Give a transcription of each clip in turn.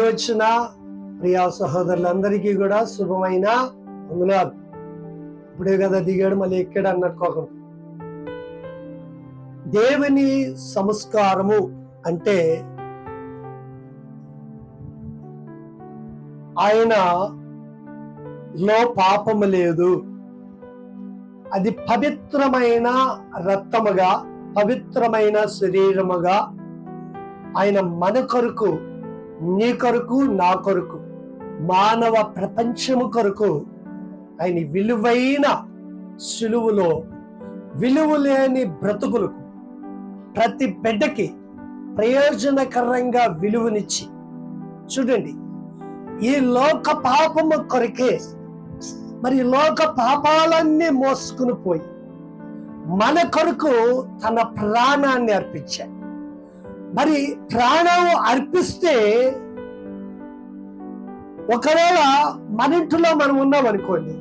వచ్చిన ప్రియా సహోదరులందరికీ కూడా శుభమైన అందులో ఇప్పుడే కదా దిగాడు మళ్ళీ ఎక్కాడు అన్నట్టుకోకుండా దేవుని సంస్కారము అంటే ఆయన లో పాపము లేదు. అది పవిత్రమైన రక్తముగా పవిత్రమైన శరీరముగా ఆయన మన కొరకు నీ కొరకు నా కొరకు మానవ ప్రపంచము కొరకు ఆయన విలువైన సులువులో విలువలేని బ్రతుకులకు ప్రతి బిడ్డకి ప్రయోజనకరంగా విలువనిచ్చి చూడండి ఈ లోక పాపము కొరకే మరి లోక పాపాలన్నీ మోసుకుని పోయి మన కొరకు తన ప్రాణాన్ని అర్పించాడు. మరి ప్రాణం అర్పిస్తే ఒకవేళ మన ఇంట్లో మనం ఉన్నాం అనుకోండి.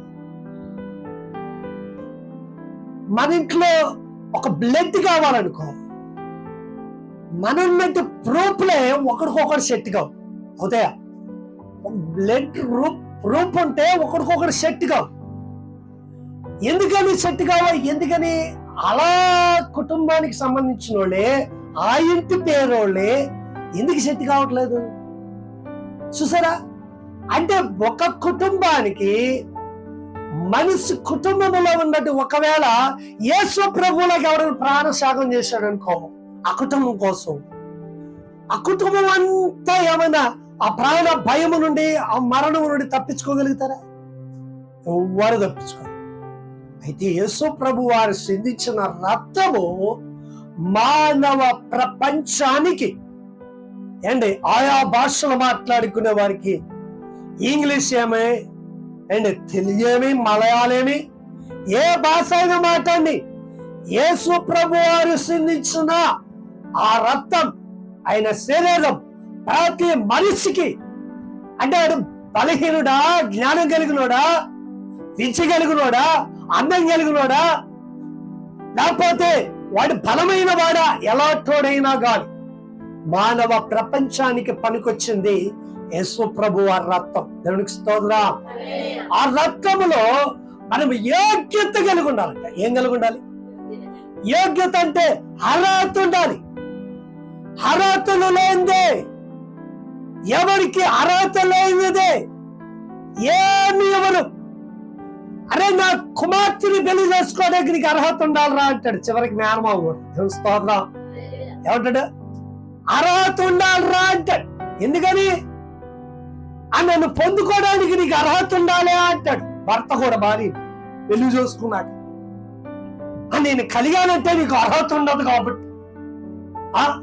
మన ఇంట్లో ఒక బ్లడ్ కావాలనుకో మన ఉన్నట్టు ప్రూఫ్లే ఒకరికొకరు సెట్ కావు. అవుతాయా? బ్లడ్ రూప్ రూప్ ఉంటే ఒకరికొకరు సెట్ కావు. ఎందుకని సెట్ కావాలి ఎందుకని అలా కుటుంబానికి సంబంధించిన వాళ్ళే ఆ ఇంటి పేరోళ్ళే ఎందుకు సెట్ కావట్లేదు? చూసారా? అంటే ఒక కుటుంబానికి మనిషి కుటుంబంలో ఉన్నట్టు ఒకవేళ యేసు ప్రభువులకు ఎవరైనా ప్రాణశాగం చేశాడు అనుకో ఆ కుటుంబం కోసం. ఆ కుటుంబం అంతా ఏమైనా ఆ ప్రాణ భయము నుండి ఆ మరణం నుండి తప్పించుకోగలుగుతారా? ఎవ్వరు తప్పించుకోరు. అయితే యేసు ప్రభు వారు సింధించిన రక్తము మానవ ప్రపంచానికి అండ్ ఆయా భాషలు మాట్లాడుకునే వారికి ఇంగ్లీష్ ఏమే అండ్ తెలుగేమి మలయాళమి ఏ భాష అయినా మాట్లాడి యేసు ప్రభు వారు సింధించిన ఆ రక్తం ఆయన శరీరం ప్రతి మనిషికి అంటే వాడు బలహీనుడా జ్ఞానం కలిగినోడా విద్య కలిగినోడా అందం కలిగినోడా లేకపోతే వాడు బలమైన వాడా ఎలాంటోడైనా కాదు మానవ ప్రపంచానికి పనికొచ్చింది యేసు ప్రభు ఆ రక్తం. దేవునికి స్తోత్ర. ఆ రక్తములో మనం యోగ్యత కలిగి ఉండాలంట ఏం కలిగి ఉండాలి యోగ్యత అంటే అర్హత ఉండాలి. అర్హతలు లేనిదే ఎవరికి అర్హత లేనిదే ఏమి ఎవరు అరే నా కుమార్తెని పెళ్ళి చేసుకోవడానికి నీకు అర్హత ఉండాలిరా అంటాడు. చివరికి మేనమావ కూడా. స్తోత్రం. ఏమంటాడు? అర్హత ఉండాలిరా అంటాడు. ఎందుకని? ఆ నన్ను పొందుకోవడానికి నీకు అర్హత ఉండాలి అంటాడు. భర్త కూడా భార్య. పెళ్ళి చూసుకున్నాక. నేను కలిగానంటే నీకు అర్హత ఉండదు కాబట్టి. ఆ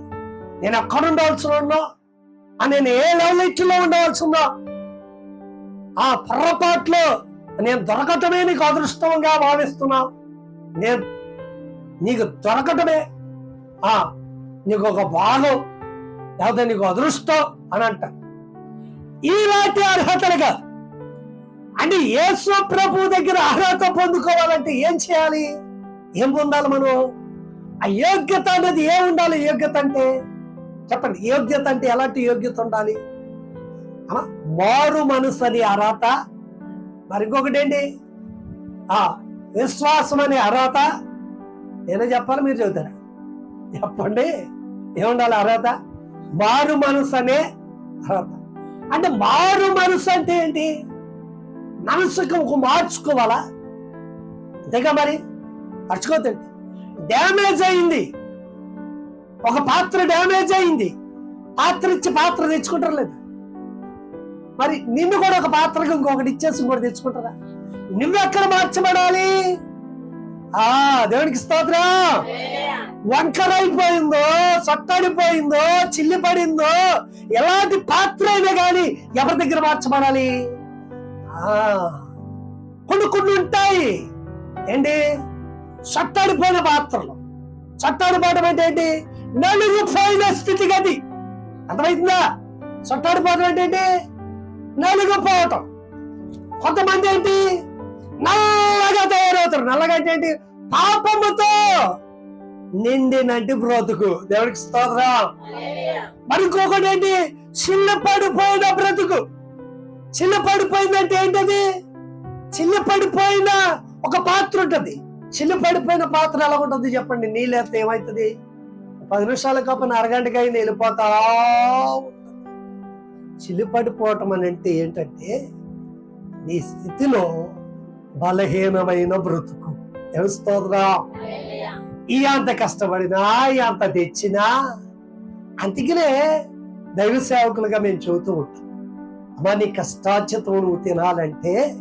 నేను ఎక్కడ ఉండవలసి ఉన్నా ఆ నేను ఏ లెవెల్లో ఉండవలసి ఉన్నా ఆ పొరపాట్లో నేను దొరకటమే నీకు అదృష్టంగా భావిస్తున్నా. నేను నీకు దొరకటమే ఆ నీకు ఒక భాగం లేకపోతే నీకు అదృష్టం అని అంటారు. ఈలాంటి అర్హతలు కాదు. అంటే యేసు ప్రభు దగ్గర అర్హత పొందుకోవాలంటే ఏం చేయాలి? ఏం పొందాలి మనం? ఆ యోగ్యత అనేది ఏ ఉండాలి? యోగ్యత అంటే చెప్పండి యోగ్యత అంటే ఎలాంటి యోగ్యత ఉండాలి? మారు మనసు అని అర్హత మరి ఇంకొకటి ఏంటి ఆ విశ్వాసం అనే అర్హత నేనే చెప్పాలి మీరు చెబుతారా? చెప్పండి ఏముండాలి అర్హత? మారు మనసు అనే అర్హత. అంటే మారు మనసు అంటే ఏంటి? మనసుకు ఒక మార్చుకోవాలా? అంతేగా మరి? మర్చుకోతండి డ్యామేజ్ అయింది. ఒక పాత్ర డ్యామేజ్ అయింది. పాత్ర ఇచ్చి పాత్ర తెచ్చుకుంటారు లేదు? మరి నిన్ను కూడా ఒక పాత్రకు ఇంకొకటి ఇచ్చేసి ఇంకోటి తెచ్చుకుంటారా? నువ్వెక్కడ మార్చబడాలి? ఆ దేవునికి స్తోత్రం. వంకరైపోయిందో సొట్టడిపోయిందో చిల్లి పడిందో ఎలాంటి పాత్ర అయినా కానీ ఎవరి దగ్గర మార్చబడాలి? ఆ, కొన్ని కొన్ని ఉంటాయి. ఏంటి? సొట్టడిపోయిన పాత్రలు. సొట్టడిపోవడం అంటే ఏంటి? నలుగుపోయిన స్థితిగతి. అర్థమైందా సొట్టడిపోవడం అంటే ఏంటి? నలుగుపోవటం కొంతమంది ఏంటి? నల్లగా తయారవుతారు. నల్లగా అంటే ఏంటి? పాపముతో నిండినంటి బ్రతుకు. దేవుడికి స్తోత్రం. మరి ఇంకొకటి ఏంటి? చిన్న పడిపోయిన బ్రతుకు. చిన్న పడిపోయిందంటే ఏంటది? చిన్న పడిపోయిన ఒక పాత్ర ఉంటది. చిన్న పడిపోయిన పాత్ర ఎలా ఉంటుంది చెప్పండి? నీళ్ళేస్తే ఏమవుతుంది? పది నిమిషాల కప్పని అరగంటకి అయినా చిలిపడిపోవటం అని అంటే ఏంటంటే నీ స్థితిలో బలహీనమైన బ్రతుకు. ఎవరి ఈ అంత కష్టపడినా ఈ అంత తెచ్చినా అందుకనే దైవ సేవకులుగా మేము చెబుతూ ఉంటాం. అమ్మా నీ కష్టార్జితం నువ్వు తినాలంటే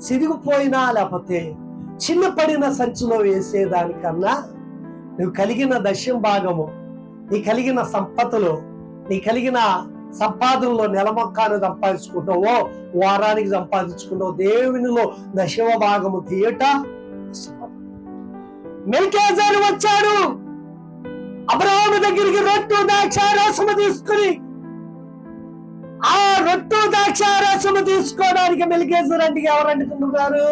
సిరిగిపోయినా లేకపోతే చిన్న పడిన సంచిలో వేసేదానికన్నా నువ్వు కలిగిన దశం భాగము నీ కలిగిన సంపదలు నీ కలిగిన సంపాదనలో నెలమొక్కాను సంపాదించుకుంటావో వారానికి సంపాదించుకుంటావు దేవునిలో దశమ భాగము తీయట మెల్కేజర్ వచ్చాడు. అబ్రహాము దగ్గరికి రొట్టు ద్రాక్షారసము తీసుకుని ఆ రొట్టు ద్రాక్షారసము తీసుకోవడానికి మెల్కేజర్ అంటే ఎవరు అంటుకుంటున్నారు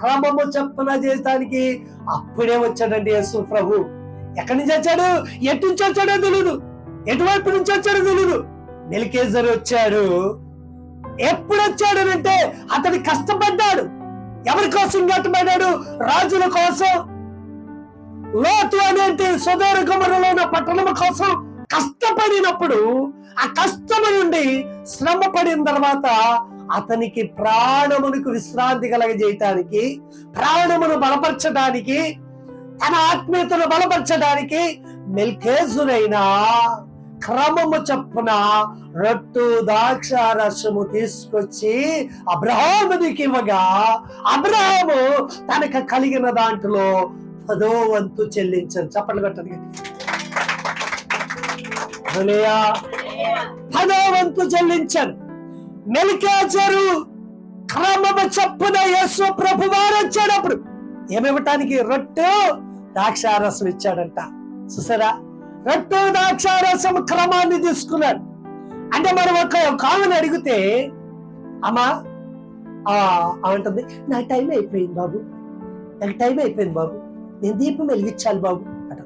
క్రమము చెప్పున చేయడానికి అప్పుడే వచ్చాడండి యేసు ప్రభు. ఎక్కడి నుంచి వచ్చాడు? ఎటు నుంచి వచ్చాడో తెలియదు ఎటువైపు నుంచి వచ్చాడో తెలియదు మెల్కేజర్ వచ్చాడు. ఎప్పుడు వచ్చాడు అంటే అతడు కష్టపడ్డాడు. ఎవరి కోసం కట్టబడ్డాడు రాజుల కోసం. లోతు అనేది సుదూర గుమరలో ఉన్న పట్టణం కోసం కష్టపడినప్పుడు ఆ కష్టము నుండి శ్రమ పడిన తర్వాత అతనికి ప్రాణమునకు విశ్రాంతి కలగజేయటానికి ప్రాణమును బలపరచడానికి తన ఆత్మీయతను బలపరచడానికి మెల్కేజునైనా క్రమము చొప్పున రొట్టు ద్రాక్ష రసము తీసుకొచ్చి అబ్రహామునికి ఇవ్వగా అబ్రహాము తనకు కలిగిన దాంట్లో పదో వంతు చెల్లించారు చప్పట్లు కట్టండి. పదో వంతు చెల్లించారు మెలికాచరు క్రమము చొప్పున యేసు ప్రభు వారు వచ్చేటప్పుడు ఏమివ్వటానికి రొట్టె ద్రాక్షారసం ఇచ్చాడంట. చూసారా? రొట్టె ద్రాక్షారసం క్రమాన్ని తీసుకున్నాడు. అంటే మనం ఒక ఒక అడిగితే అమ్మా ఆ అంటుంది నా టైం అయిపోయింది బాబు. నాకు టైం అయిపోయింది బాబు. నేను దీపం వెలిగించాలి బాబు. అట.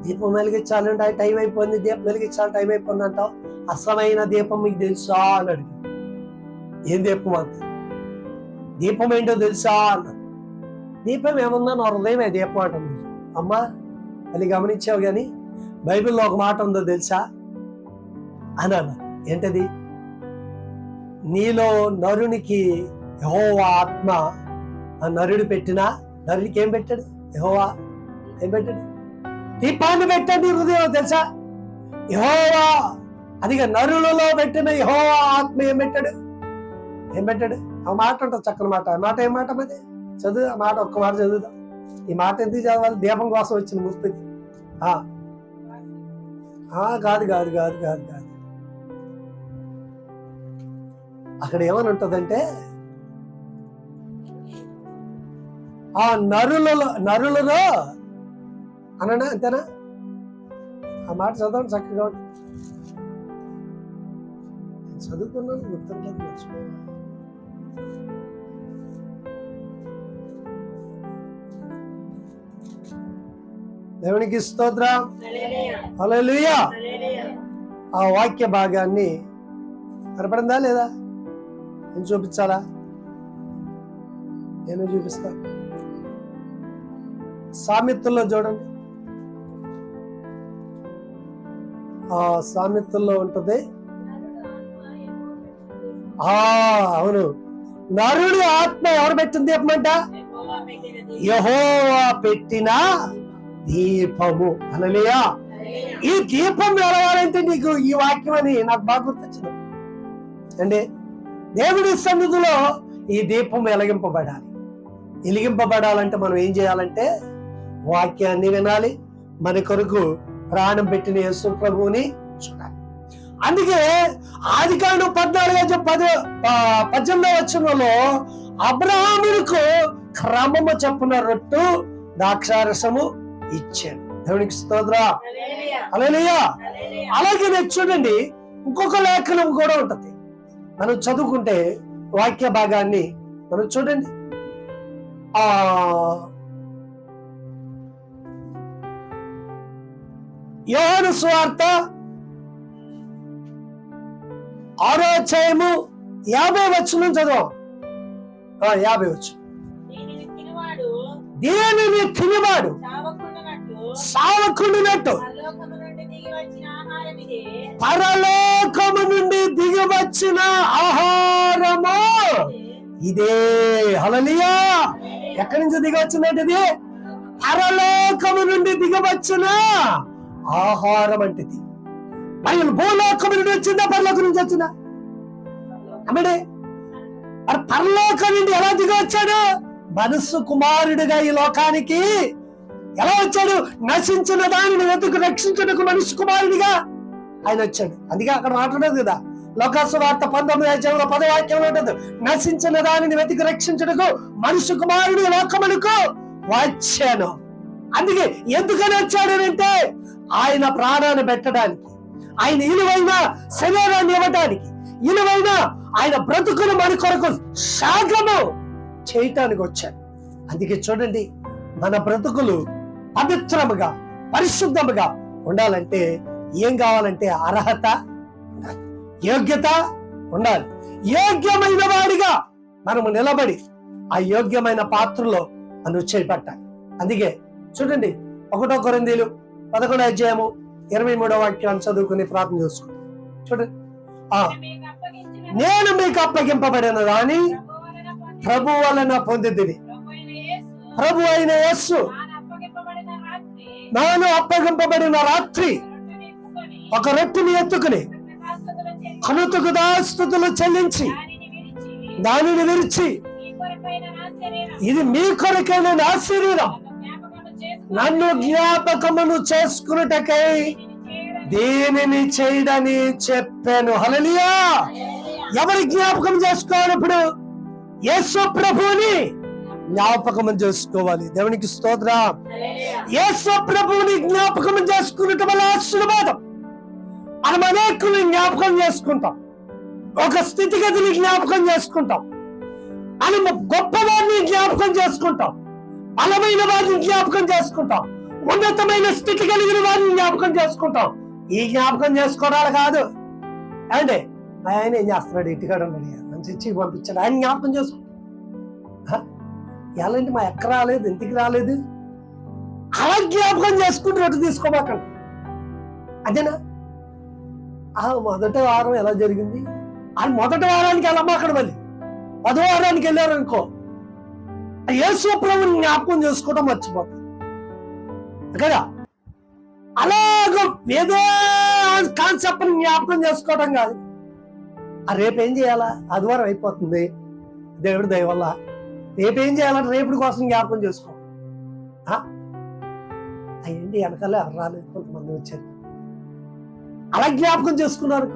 దీపం వెలిగించాలంటే ఆ టైం అయిపోయింది దీపం వెలిగించాలి టైం అయిపోయింది అంటావు? అసలైన దీపం మీకు తెలుసా? అని అడిగి ఏం దీపం అంత దీపం ఏంటో తెలుసా? అన్న దీపం ఏముందో నా హృదయమే దీపం అంటుంది. అమ్మా అది గమనించావు కానీ బైబిల్లో ఒక మాట ఉందో తెలుసా? అన్నాను. ఏంటది? నీలో నరునికి యహోవా ఆత్మ ఆ నరుడు పెట్టినా నరుడికి ఏం పెట్టాడు? యహోవా ఏం పెట్టాడు? దీపాన్ని పెట్టాడు నీ హృదయం తెలుసా? యహోవా అదిగా నరులలో పెట్టిన యహోవా ఆత్మ ఏం పెట్టాడు? ఏం పెట్టాడు? ఆ మాట ఉంటుంది చక్కని మాట. ఆ మాట ఏం మాట మరి? చదువు ఆ మాట ఒక్క మాట చదువుదాం. ఈ మాట ఎందుకు చదవాలి? దీపం కోసం వచ్చిన ముస్తుంది ఆ. కాదు కాదు కాదు కాదు కాదు. అక్కడ ఏమని ఉంటుందంటే ఆ నరులలో నరులలో అననా అంతేనా? ఆ మాట చదవండి చక్కగా ఉంటుంది. చదువుకున్నాను గుర్తుండదు మర్చిపోయాను. దేవునికి స్తోత్ర. హల్లెలూయా. ఆ వాక్య భాగాన్ని కనపడిందా లేదా? నేను చూపించాలా? నేను చూపిస్తా. సామెతల్లో చూడండి. ఆ సామెతల్లో ఉంటుంది. ఆ అవును. నరుడి ఆత్మ ఎవరు పెట్టింది చెప్పమంట? యహోవా పెట్టినా దీపము. అనలేయా ఈ దీపం వెలగాలంటే నీకు ఈ వాక్యం అని నాకు బాగా గుర్తొచ్చింది. అండి దేవుడి సన్నిధిలో ఈ దీపం వెలిగింపబడాలి. వెలిగింపబడాలంటే మనం ఏం చేయాలంటే వాక్యాన్ని వినాలి. మన కొరకు ప్రాణం పెట్టిన యేసు ప్రభువుని చూడాలి. అందుకే ఆది కాండం పద్నాలుగు పద ఆ, పద్దెనిమిదవ వచనంలో అబ్రహాములకు క్రమము చెప్పున రొట్టు ద్రాక్షారసము ఇచ్చాడు దేవునికి స్తోత్ర. అలలియా అలాగే నేను చూడండి ఇంకొక లేఖనం కూడా ఉంటది. మనం చదువుకుంటే వాక్య భాగాన్ని మనం చూడండి. ఆ యోహాను సువార్త ఆరో అధ్యాయము యాభై వచ్చును చదువు. యాభై వచ్చు దీనిని తినువాడు. సావకుండినట్టు. పరలోకము నుండి దిగి వచ్చిన ఆహారము. ఇదే. హలలియా ఎక్కడి నుంచి దిగి వచ్చిందంటే ఇది? పరలోకము నుండి దిగవచ్చిన ఆహారం అంటే ఇది బయలు భూలోకము నుండి వచ్చిందా? పరలోకం నుంచి వచ్చిందా? అమ్మడే. మరి పరలోకం నుండి ఎలా దిగవచ్చాడు? మనస్సు కుమారుడిగా ఈ లోకానికి ఎలా వచ్చాడు? నశించిన దానిని వెతుకు రక్షించడానికి మనిషి కుమారుడిగా ఆయన వచ్చాడు. అందుకే అక్కడ మాట్లాడదు కదా. లోకాసు వార్త పంతొమ్మిది అధ్యాయంలో పదవాక్యం ఉంటుంది. నశించిన దానిని వెతికి రక్షించడకు మనుషు కుమారుడు లోకములకు వచ్చాను. అందుకే ఎందుకని వచ్చాడు అంటే ఆయన ప్రాణాన్ని పెట్టడానికి ఆయన ఇలువైన శరీరాన్ని ఇవ్వడానికి ఇలువైన ఆయన బ్రతుకును మన కొరకు శాగము చేయటానికి వచ్చాడు. అందుకే చూడండి మన బ్రతుకులు పవిత్రముగా పరిశుద్ధముగా ఉండాలంటే ఏం కావాలంటే అర్హత యోగ్యత ఉండాలి. యోగ్యమైన వాడిగా మనము నిలబడి ఆ యోగ్యమైన పాత్రలో మనం చేపట్టాలి. అందుకే చూడండి ఒకటో కొరిందీలు పదకొండో అధ్యాయము ఇరవై మూడో వాక్యాన్ని చదువుకుని ప్రార్థన చేసుకుంటాం చూడండి. ఆ నేను మీకు అప్పగింపబడిన దాని ప్రభు వలన పొందిదిని ప్రభు అయిన యస్సు నాను అప్పగింపబడిన రాత్రి ఒక రొట్టెని ఎత్తుకుని కనుతుకు దాస్తుతులు చెల్లించి దానిని విరిచి ఇది మీ కొరకైన నా శరీరం. నన్ను జ్ఞాపకమును చేసుకున్నటకై దీనిని దేనిని చేయడని చెప్పాను. హలలియా ఎవరి జ్ఞాపకం చేసుకోవాలి ఇప్పుడు యేసు ప్రభుని జ్ఞాపకం చేసుకోవాలి. దేవునికి స్తోత్రం. యేసు ప్రభువుని జ్ఞాపకం చేసుకున్నట్టు వల్ల ఆశీర్వాదం. మనం అనేకుల్ని జ్ఞాపకం చేసుకుంటాం. ఒక స్థితిగతిని జ్ఞాపకం చేసుకుంటాం. మనం గొప్ప వారిని జ్ఞాపకం చేసుకుంటాం. బలమైన వారిని జ్ఞాపకం చేసుకుంటాం. ఉన్నతమైన స్థితి కలిగిన వారిని జ్ఞాపకం చేసుకుంటాం. ఈ జ్ఞాపకం చేసుకోవడాలు కాదు. అంటే ఆయన ఏం చేస్తున్నాడు? ఇంటికాడ ఉన్నాడు. మంచి పంపించాడు. ఆయన జ్ఞాపకం చేసుకుంటాం. ఎలాంటి మా ఎక్క రాలేదు ఇంటికి రాలేదు. అలా జ్ఞాపకం చేసుకుని రొట్టె తీసుకోమాకండి అదేనా? ఆ మొదటి వారం ఎలా జరిగింది? ఆ మొదటి వారానికి వెళ్ళమాకండి మళ్ళీ. పదో వారానికి వెళ్ళారు అనుకో యేసు ప్రభుని జ్ఞాపకం చేసుకోవడం మర్చిపోతాం కదా? అలాగ ఏదో కాన్సెప్ట్ జ్ఞాపకం చేసుకోవడం కాదు. ఆ రేపు ఏం చేయాలా? ఆదివారం అయిపోతుంది. దేవుడి దయ వల్ల. రేపు ఏం చేయాలంటే రేపుడి కోసం జ్ఞాపకం చేసుకో. అయ్యండి వెనకాలే రాలేదు కొంతమంది వచ్చారు. అలా జ్ఞాపకం చేసుకున్నారు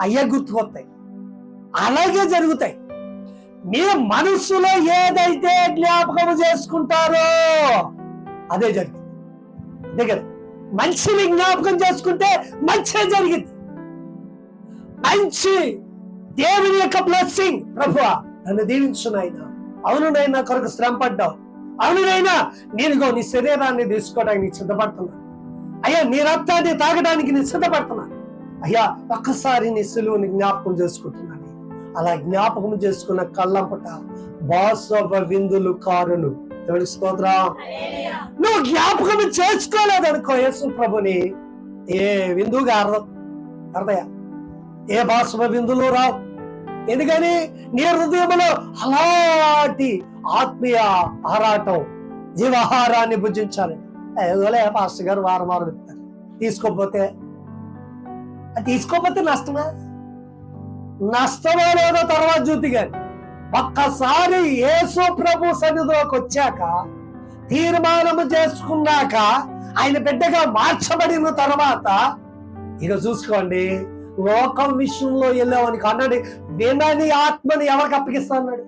అయ్యా గుర్తుకొస్తాయి. అలాగే జరుగుతాయి. మీ మనసులో ఏదైతే జ్ఞాపకం చేసుకుంటారో అదే జరిగింది అంతే కదా మంచిని జ్ఞాపకం చేసుకుంటే మంచి జరిగింది. మంచి దేవుని యొక్క బ్లెస్సింగ్ ప్రభు నన్ను దీవించు నాయన. అవును కొరకు శ్రమ పడ్డావు అవును నేనుగో నీ శరీరాన్ని తీసుకోవడానికి నీ సిద్ధపడుతున్నా అయ్యా నీ రక్తాన్ని తాగడానికి నీ సిద్ధపడుతున్నా అయ్యా ఒక్కసారి నీ సులువుని జ్ఞాపకం చేసుకుంటున్నాను అలా జ్ఞాపకం చేసుకున్న కళ్ళంపట బాసవ విందులు కారులు దేవుడి నువ్వు జ్ఞాపకం చేసుకోలేదనుకో యేసు ప్రభుని. ఏ విందుగా అర్థం అర్థయా ఏ బాసవ విందులు రావు? ఎందుకని? నీ హృదయంలో అలాంటి ఆత్మీయ ఆరాటం జీవాహారాన్ని భుజించాలి. ఏదోలే పాస్టర్ గారు వారం వారం ఇస్తారు తీసుకోకపోతే? అది తీసుకోకపోతే నష్టమా? నష్టమా లేదో తర్వాత చూతి గాని. ఒక్కసారి యేసు ప్రభు సన్నిధిలోకి వచ్చాక తీర్మానము చేసుకున్నాక ఆయన బిడ్డగా మార్చబడిన తర్వాత ఇక చూసుకోండి. లోకం విషయంలో వెళ్ళామని అన్నాడు. వినని ఆత్మని ఎవరికి అప్పగిస్తా అన్నాడు?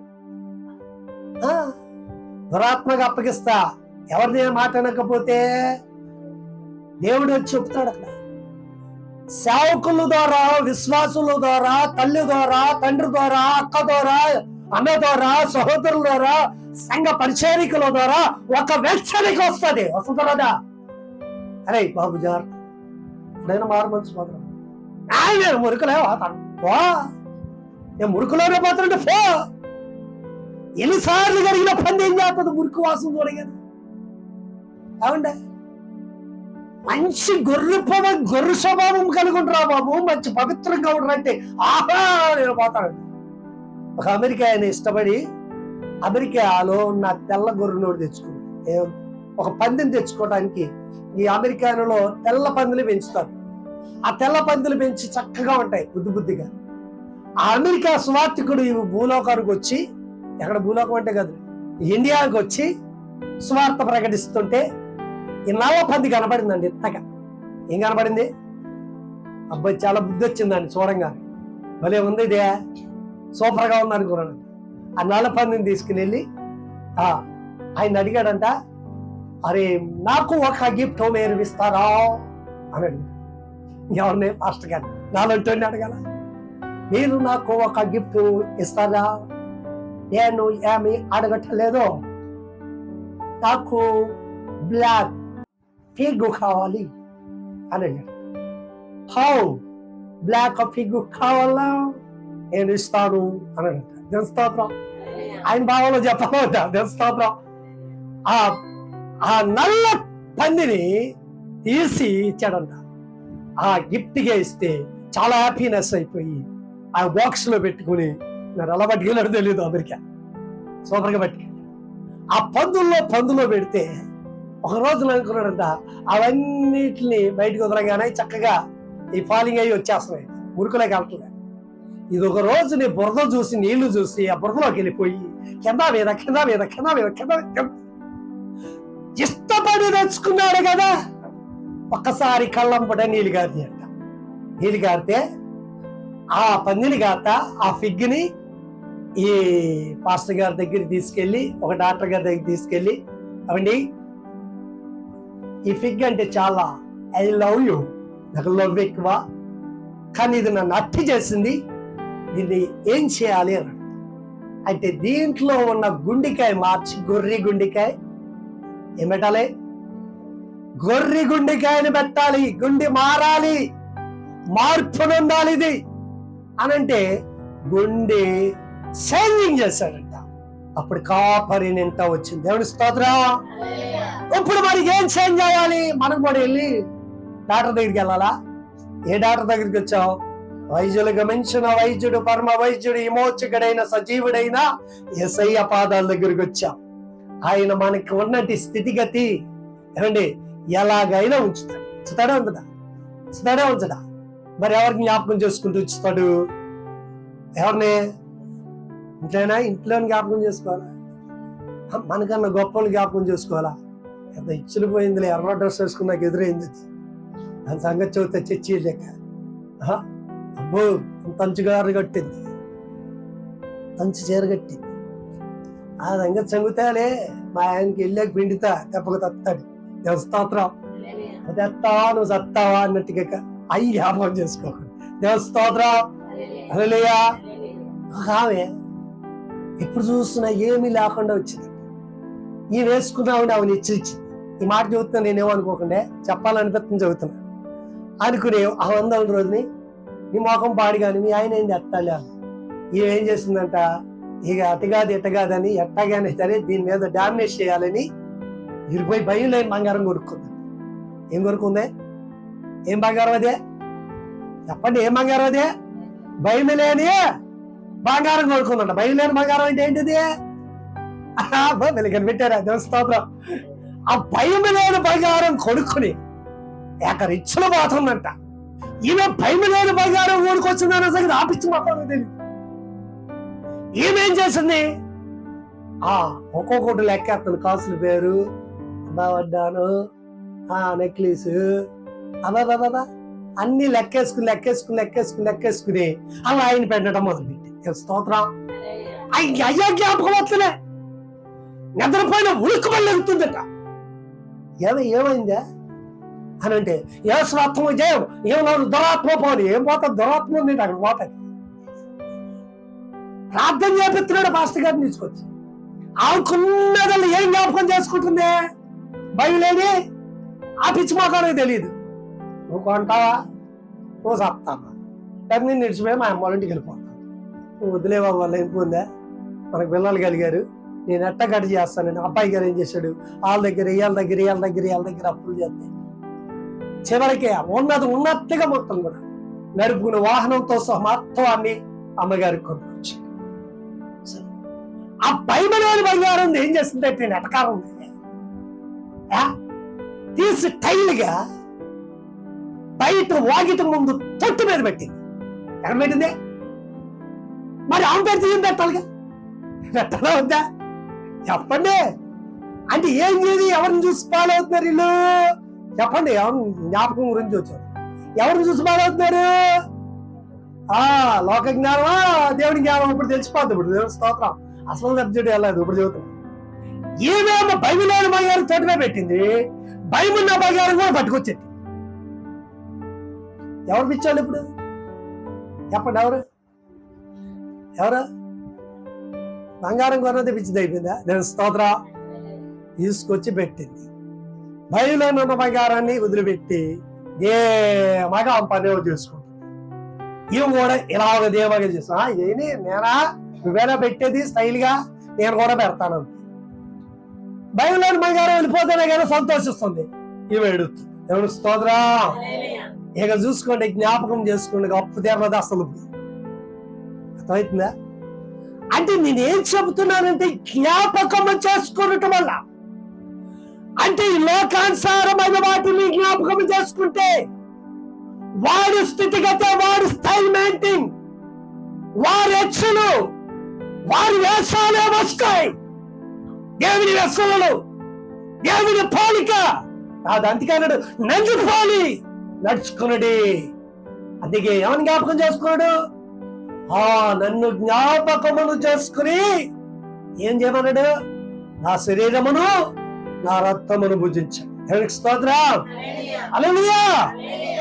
దురాత్మగా అప్పగిస్తా. ఎవరిని మాట అనకపోతే దేవుడు వచ్చి చెప్తాడు అక్కడ. సేవకుల ద్వారా విశ్వాసుల ద్వారా తల్లి ద్వారా తండ్రి ద్వారా అక్క ద్వారా అన్న ద్వారా సహోదరుల ద్వారా సంఘ పరిచారికుల ద్వారా ఒక వెచ్చరిక వస్తుంది. వస్తుందా అరే బాబు జార్ ఎప్పుడైనా మారు మనసు నేను మురుకులే పోతాను పో. నేను మురుకులోనే పోతానంటే పో. ఎన్నిసార్లు జరిగిన పని ఏం చేస్తుంది మురికి వాసన చూడగాను ఏమండే? మంచి గొర్రె గొర్రె స్వభావం కలిగి ఉండరా బాబు. మంచి పవిత్రంగా ఉండరంటే ఆహా నేను పోతాను. ఒక అమెరికా ఆయన ఇష్టపడి అమెరికాలో ఉన్న తెల్ల గొర్రెనోడు తెచ్చుకుంది ఒక పందిని తెచ్చుకోవడానికి ఈ అమెరికాలో తెల్ల పందులు పెంచుతారు. ఆ తెల్ల పందులు పెంచి చక్కగా ఉంటాయి బుద్ధి బుద్ధిగా. ఆ అమెరికా సువార్థికుడు ఈ భూలోకానికి వచ్చి ఎక్కడ భూలోకం అంటే కాదు ఇండియాకి వచ్చి సువార్త ప్రకటిస్తుంటే ఈ నల్ల పంది కనపడిందండి ఇంతగా ఏం కనపడింది? అబ్బాయి చాలా బుద్ధి వచ్చిందండి చూడంగా. భలే ఉంది ఇదే. సూపర్గా ఉంది అనుకున్నాను. ఆ నల్ల పందిని తీసుకుని వెళ్ళి ఆ, ఆయన అడిగాడంట అరే నాకు ఒక గిఫ్ట్ మీరు ఇస్తారా? అని అడిగాడు. ఎవరిని ఫాస్ట్ గారు నాలంటూ అడగాల? మీరు నాకు ఒక గిఫ్ట్ ఇస్తారా? నేను ఏమి అడగట్లేదు? నాకు బ్లాక్ ఫిగ్ కావాలి అని అడిగాడు. హౌ? బ్లాక్ ఫిగ్ కావాలా? నేను ఇస్తాను అని అడుగుతాను ఆయన భావంలో చెప్పవద్దా దేవుని ఆ ఆ నల్ల పందిని తీసి ఇచ్చాడంట. ఆ గిఫ్ట్గా ఇస్తే చాలా హ్యాపీనెస్ అయిపోయి ఆ బాక్స్లో పెట్టుకుని నేను ఎలా పట్టుకెళ్ళాడో తెలియదు అమెరికా. సూపర్గా పట్టుకెళ్ళాడు ఆ పందుల్లో పందులో పెడితే ఒక రోజు అనుకున్నాడంట అవన్నిటిని బయటకు వదలగానే చక్కగా ఈ ఫాలింగ్ అయ్యి వచ్చేస్తున్నాయి మురుకులోకి వెళ్తున్నాయి ఇది ఒక రోజు నీ బురద చూసి నీళ్ళు చూసి ఆ బురదలోకి వెళ్ళిపోయి కింద మీద కింద మీద కింద మీద కింద మీద, కింద ఇష్టపడి తెచ్చుకున్నాడు కదా! ఒక్కసారి కళ్ళంపట నీళ్ళు గారిని అంట. నీళ్ళు కారితే ఆ పందిని కాత ఆ ఫిగ్ని ఈ పాస్టర్ గారి దగ్గరికి తీసుకెళ్ళి ఒక డాక్టర్ గారి దగ్గరికి తీసుకెళ్ళి అవండి ఈ ఫిగ్ అంటే చాలా ఐ లవ్ యూ. నాకు లవ్ ఎక్కువ కానీ ఇది నన్ను అట్టి చేసింది. దీన్ని ఏం చేయాలి అన్నాడు అంటే దీంట్లో ఉన్న గుండికాయ మార్చి గొర్రె గుండికాయ ఏం గొర్రె గుండికాయని పెట్టాలి గుండి మారాలి మార్పు ఉండాలి ఇది అనంటే గుండె సేవింగ్ చేశాడంట. అప్పుడు కాపరి నింట వచ్చింది. దేవుని స్తోత్రం. ఇప్పుడు మరి ఏం చేంజ్ అవ్వాలి మనం కూడా వెళ్ళి డాక్టర్ దగ్గరికి వెళ్ళాలా? ఏ డాక్టర్ దగ్గరికి వచ్చావు? వైద్యులు గమించిన వైద్యుడు పరమ వైద్యుడు విమోచకుడైన సజీవుడైన ఎసయ్య పాదాల దగ్గరికి వచ్చాం. ఆయన మనకి ఉన్నటి స్థితిగతి ఏమండి? ఎలాగైనా ఉంచుతాడు. ఉంచుతాడే ఉంచడా ఉంచుతాడే ఉంచడా మరి ఎవరికి జ్ఞాపకం చేసుకుంటూ ఉంచుతాడు? ఎవరిని? ఇంట్లోనా? ఇంట్లో జ్ఞాపకం చేసుకోవాలా? మనకన్నా గొప్పలు జ్ఞాపకం చేసుకోవాలా? ఎంత ఇచ్చులు పోయిందిలే ఎర్ర డ్రెస్ వేసుకున్నాక ఎదురైంది అది దాని సంగతి చదివితే చచ్చి లేక అబ్బో తంచుగారు కట్టింది. తంచు చీర కట్టింది. ఆ సంగతి చంగుతాలే మా ఆయనకి వెళ్ళాక పిండితా దెబ్బకు తత్తాడు. దేవస్తోత్రం అదెత్తావా నువ్వు సత్తావా అన్నట్టుగా అయ్యి జ్ఞాపకం చేసుకోకండి. దేవస్తోత్రం హల్లెలూయా. ఆమె ఎప్పుడు చూస్తున్నా ఏమీ లేకుండా వచ్చింది. ఈ వేసుకున్నావు ఆమె నిశ్చయించింది. ఈ మాట చెబుతున్నా నేనేమనుకోకుండా చెప్పాలనిపిస్తుంది చెబుతున్నా. అనుకునే ఆ వందల రోజుని నీ మొఖం పాడి కానీ మీ ఆయన ఏంది ఎట్టాలి ఏం చేసిందంట ఇక అటుగాది ఎట్టగాదని ఎట్టగానే సరే దీని మీద డామినేట్ చేయాలని ఇరుపై భయం లేని బంగారం కొనుక్కుంది. ఏం కొనుక్కుంది? ఏం బంగారం అదే? చెప్పండి ఏం బంగారం అదే? భయం లేని బంగారం కొనుక్కుందంట. భయం లేని బంగారం అంటే ఏంటిది? వెలిగని పెట్టారు దేవస్తోత్రం ఆ భయం లేని బంగారం కొనుక్కుని ఏకరిచ్చులు పోతుందంట ఈమె భయం లేని బంగారం కొనుక్కొచ్చిందన్న సంగతి ఆపించి మాత్రం తెలియదు ఈమెం చేసింది? ఆ ఒక్కొక్కటి లెక్కేస్తుంది కాసుల పేరు వడ్డాను ఆ నెక్లెస్. అబాబాబా అన్ని లెక్కేసుకుని లెక్కేసుకుని లెక్కేసుకుని లెక్కేసుకుని అలా ఆయన పెట్టడం మొదలుపెట్టి స్తోత్రం? అయ్యా జ్ఞాపకం వస్తలే. నిద్రపోయిన ఉలుక్కుమని ఎగుతుందట ఏమై ఏమైందా? అని అంటే ఏ స్వార్థం జయం ఏమన్నారు దురాత్మ పోని ఏం పోతా దురాత్మ ఉంది అక్కడ పోతుంది ప్రార్థన చేపిస్తున్నాడు పాస్టర్ గారిని తీసుకొచ్చి. ఆవుకున్నదల్ని ఏం జ్ఞాపకం చేసుకుంటుంది? భయం లేని ఆ పిచ్చి మాకానికి తెలియదు నువ్వు కొంటావా? నువ్వు సత్తావా? కానీ నేను నిడిచిపోయి మా అమ్మ ఇంటికి వెళ్ళిపోతాను. నువ్వు వదిలేవా వాళ్ళు పోందా మనకు పిల్లలు కలిగారు. నేను ఎట్ట గడి చేస్తానని అబ్బాయి గారు ఏం చేశాడు? వాళ్ళ దగ్గర ఇయాల దగ్గర ఇయాల దగ్గర వాళ్ళ దగ్గర అప్పులు చేస్తే. చివరికి ఉన్నది ఉన్నట్టుగా మొత్తం కూడా నడుపుకున్న వాహనంతో సహా మొత్తం అన్ని అమ్మగారికి కొనుక్కొచ్చాడు ఆ పైమలేని బంగారం ఉంది. ఏం చేస్తుంది? నేను ఎటకారం ఉంది. తీసి టైల్గా బయట వాగిట ముందు తొట్టు మీద పెట్టింది. ఎక్కడ పెట్టింది? మరి ఆమె పేరు తీయం పెట్టాలిగా పెట్టాలా వద్దా చెప్పండి. అంటే ఏం చేయదు ఎవరిని చూసి ఫాలో అవుతున్నారు వీళ్ళు? చెప్పండి ఎవరు జ్ఞాపకం గురించి వచ్చారు? ఎవరిని చూసి ఫాలో అవుతున్నారు? ఆ లోక జ్ఞానమా? దేవుని జ్ఞానం? ఇప్పుడు తెలిసిపోద్ది ఇప్పుడు దేవుడి స్తోత్రం. అసలు సబ్జెక్ట్ వెళ్ళలేదు ఇప్పుడు చెబుతాం ఏమేమో బైబిల్ బంగారు తోటమే పెట్టింది బైబిల్ నా బంగారం కూడా పట్టుకొచ్చింది. ఎవరు పిచ్చాడు ఇప్పుడు? చెప్పండి ఎవరు? ఎవరు? బంగారం కొన్నది పిచ్చిది అయిపోయిందా? నేను స్తోత్ర. తీసుకొచ్చి పెట్టింది. బయలులో ఉన్న బంగారాన్ని వదిలిపెట్టి ఏ మగ పని చేసుకుంటుంది? ఇవి కూడా ఇలాగ దేవగా చేస్తా ఏని నేనా? నువ్వేనా పెట్టేది స్టైల్గా నేను కూడా పెడతాను బయలులోని బంగారం వెళ్ళిపోతేనే కదా సంతోషిస్తుంది. ఇవి ఎడుతుంది ఎవరు స్తోత్ర. ఇక చూసుకోండి జ్ఞాపకం చేసుకోండి అప్పు తీరదు అసలు. అర్థమవుతుందా అంటే నేనేం చెబుతున్నానంటే జ్ఞాపకం చేసుకోవటం వల్ల. అంటే ఈ లోకానుసారమైన వాటిని జ్ఞాపకం చేసుకుంటే వాడి స్థితిగత వాడి స్టైల్ మెయింటైన్ వారి యక్షలు వారి వేషాలే వస్తాయి. దేవుని వేషాలు దేవుని పోలిక. అది అందుకన్నాడు నంజు పోలి నడుచుకున్నాడు అందుకే ఏమని జ్ఞాపకం చేసుకున్నాడు? ఆ నన్ను జ్ఞాపకమును చేసుకుని ఏం చేయమన్నాడు? నా శరీరమును నా రక్తమును భుజించాడు స్తోత్రం. అలలియా.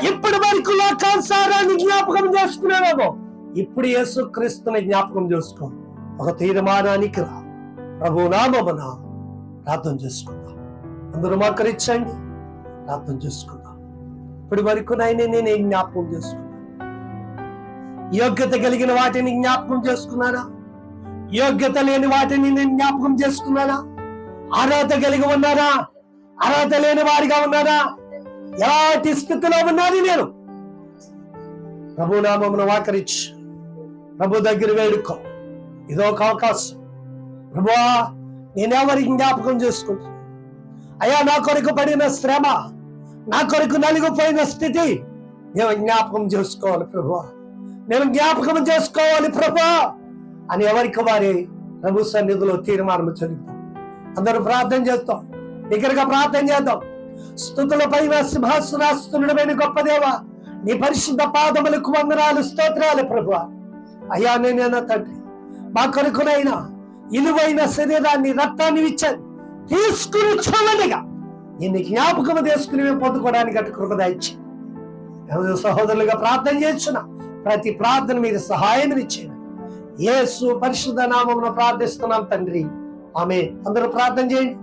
ఇప్పటి వరకు లోకానుసారాన్ని జ్ఞాపకం చేసుకున్నావేమో. ఇప్పుడు యేసు క్రీస్తుని జ్ఞాపకం చేసుకో. ఒక తీర్మానానికి రా. ప్రభునామమున ప్రార్థన చేసుకుందాం. అందరూ మాకరించండి ప్రార్థన చేసుకుందాం. ఇప్పటి వరకు నాయన నేను ఏం జ్ఞాపకం చేసుకున్నాను. యోగ్యత కలిగిన వాటిని జ్ఞాపకం చేసుకున్నానా? యోగ్యత లేని వాటిని నేను జ్ఞాపకం చేసుకున్నానా? అర్హత కలిగి ఉన్నారా అర్హత లేని వారిగా ఉన్నారా ఎలాంటి స్థితిలో ఉన్నది నేను? ప్రభు నామమును వాకరించి ప్రభు దగ్గర వేడుకో ఇదొక అవకాశం. ప్రభువా నేనెవరికి జ్ఞాపకం చేసుకుంటున్నాను? అయ్యా నా కొరకు పడిన శ్రమ నా కొరకు నలిగిపోయిన స్థితి నేను జ్ఞాపకం చేసుకోవాలి ప్రభువా. నేను జ్ఞాపకం చేసుకోవాలి ప్రభు అని ఎవరికి వారి ప్రభు సన్నిధిలో తీర్మానం చదువుతాం అందరూ ప్రార్థన చేస్తాం. దగ్గరగా ప్రార్థన చేద్దాం. స్థుతుల పైన సింహాసనాస్తుడమైన గొప్ప దేవ నీ పరిశుద్ధ పాదములకు వందనాలు స్తోత్రాలు ప్రభు అయ్యా నేనైనా తండ్రి మా కొరకునైనా ఇలువైన శరీరాన్ని రక్తాన్ని ఇచ్చారు. తీసుకుని చూడగా ఎన్ని జ్ఞాపకం తీసుకుని మేము పొందుకోవడానికి అటు కృపదాయిచ్చి సహోదరులుగా ప్రార్థన చేస్తున్నా. ప్రతి ప్రార్థన మీరు సహాయం ఇచ్చేది. ఏసు పరిశుద్ధ నామమున ప్రార్థిస్తున్నాం తండ్రి. ఆమె అందరూ ప్రార్థన చేయండి.